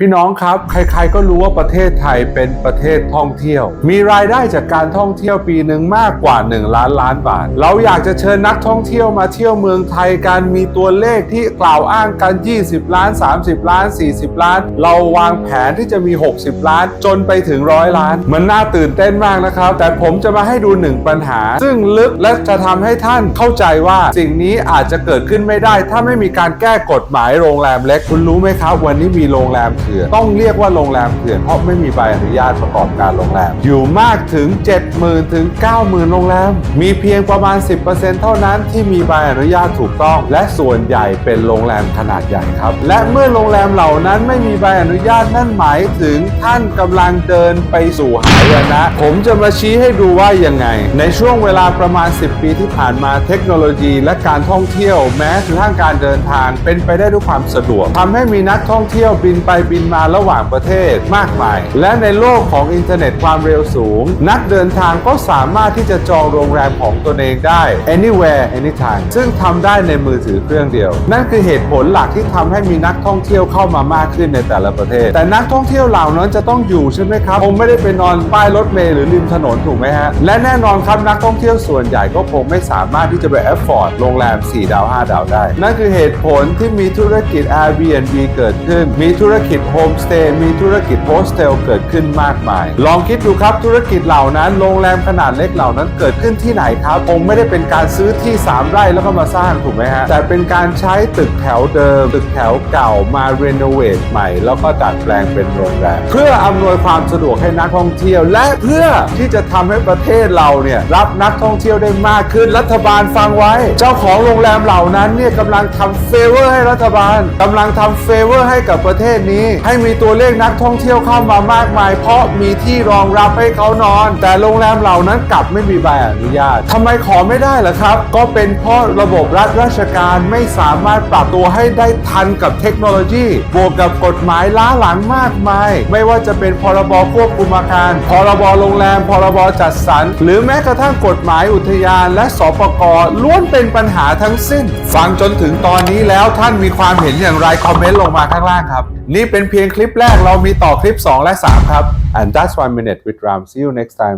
พี่น้องครับ ใครๆก็รู้ว่าประเทศไทยเป็นประเทศท่องเที่ยว มีรายได้จากการท่องเที่ยวปีหนึ่งมากกว่า 1 ล้านล้านบาท เราอยากจะเชิญนักท่องเที่ยวมาเที่ยวเมืองไทยกันมีตัวเลขที่กล่าวอ้างกัน 20 ล้าน 30 ล้าน 40 ล้าน เราวางแผนที่จะมี 60 ล้านจนไปถึงร้อยล้าน มันน่าตื่นเต้นมากนะครับ แต่ผมจะมาให้ดูหนึ่งปัญหา ซึ่งลึกและจะทำให้ท่านเข้าใจว่าสิ่งนี้อาจจะเกิดขึ้นไม่ได้ ถ้าไม่มีการแก้กฎหมายโรงแรมเล็กคุณรู้ไหมครับ วันนี้มีโรงแรมเถื่อน ต้องเรียกว่าโรงแรมเถื่อนเพราะไม่มีใบอนุญาตประกอบการโรงแรม อยู่มากถึง 70,000ถึง90,000 โรงแรม มีเพียงประมาณ 10%เท่านั้นที่มีใบอนุญาตถูกต้อง และส่วนใหญ่เป็นโรงแรมขนาดใหญ่ครับ และเมื่อโรงแรมเหล่านั้นไม่มีใบอนุญาตนั่นหมายถึงท่านกำลังเดินไปสู่หายนะ ผมจะมาชี้ให้ดูว่ายังไง ในช่วงเวลาประมาณ 10 ปีที่ผ่านมาเทคโนโลยีและการท่องเที่ยวแม้กระทั่งการเดินทางเป็นไปได้ด้วยความสะดวกทำให้มีนักท่องเที่ยวบินไปบินมาระหว่างประเทศมากมาย และในโลกของอินเทอร์เน็ตความเร็วสูง นักเดินทางก็สามารถที่จะจองโรงแรมของตนเองได้ anywhere anytime ซึ่งทำได้ในมือถือเครื่องเดียว นั่นคือเหตุผลหลักที่ทำให้มีนักท่องเที่ยวเข้ามามากขึ้นในแต่ละประเทศ แต่นักท่องเที่ยวเหล่านั้นจะต้องอยู่ใช่ไหมครับคงไม่ได้ไปนอนป้ายรถเมล์หรือริมถนนถูกไหมฮะและแน่นอนครับนักท่องเที่ยวส่วนใหญ่ก็คงไม่สามารถที่จะไปแอฟฟอร์ดโรงแรม 4 ดาว 5 ดาวได้ นั่นคือเหตุผลที่มีธุรกิจ Airbnb เกิดขึ้น มีธุรกิจโฮมสเตย์มีธุรกิจโฮสเทลเกิดขึ้นมากมาย ลองคิดดูครับธุรกิจเหล่านั้นโรงแรมขนาดเล็กเหล่านั้นเกิดขึ้นที่ไหนครับคงไม่ได้เป็นการซื้อที่ 3 ไร่แล้วก็มาสร้างถูกไหมฮะแต่เป็นการใช้ตึกแถวเดิม ตึกแถวเก่ามารีโนเวทใหม่ แล้วก็ดัดแปลงเป็นโรงแรมเพื่ออำนวยความสะดวกให้นักท่องเที่ยว และเพื่อที่จะทำให้ประเทศเราเนี่ยรับนักท่องเที่ยวได้มากขึ้นรัฐบาลฟังไว้ เจ้าของโรงแรมเหล่านั้นเนี่ยกำลังทำเฟเวอร์ให้รัฐบาลกำลังทำเฟเวอร์ให้กับประเทศนี้ให้มีตัวเลขนักท่องเที่ยวเข้ามามากมาย เพราะมีที่รองรับให้เขานอน แต่โรงแรมเหล่านั้นกลับไม่มีใบอนุญาตทำไมขอไม่ได้ล่ะครับ ก็เป็นเพราะระบบรัฐราชการไม่สามารถปรับตัวให้ได้ทันกับเทคโนโลยีบวกกับกฎหมายล้าหลังมากมาย ไม่ว่าจะเป็นพรบควบคุมอาคารพรบโรงแรมพรบจัดสรร หรือแม้กระทั่งกฎหมายอุทยานและสปกล้วนเป็นปัญหาทั้งสิ้น ฟังจนถึงตอนนี้แล้วท่านมีความเห็นอย่างไรคอมเมนต์ลงมาข้างล่างครับนี่เป็นเพียงคลิปแรกเรามีต่อคลิป 2 และ 3 ครับ and that's one minute with Ram see you next time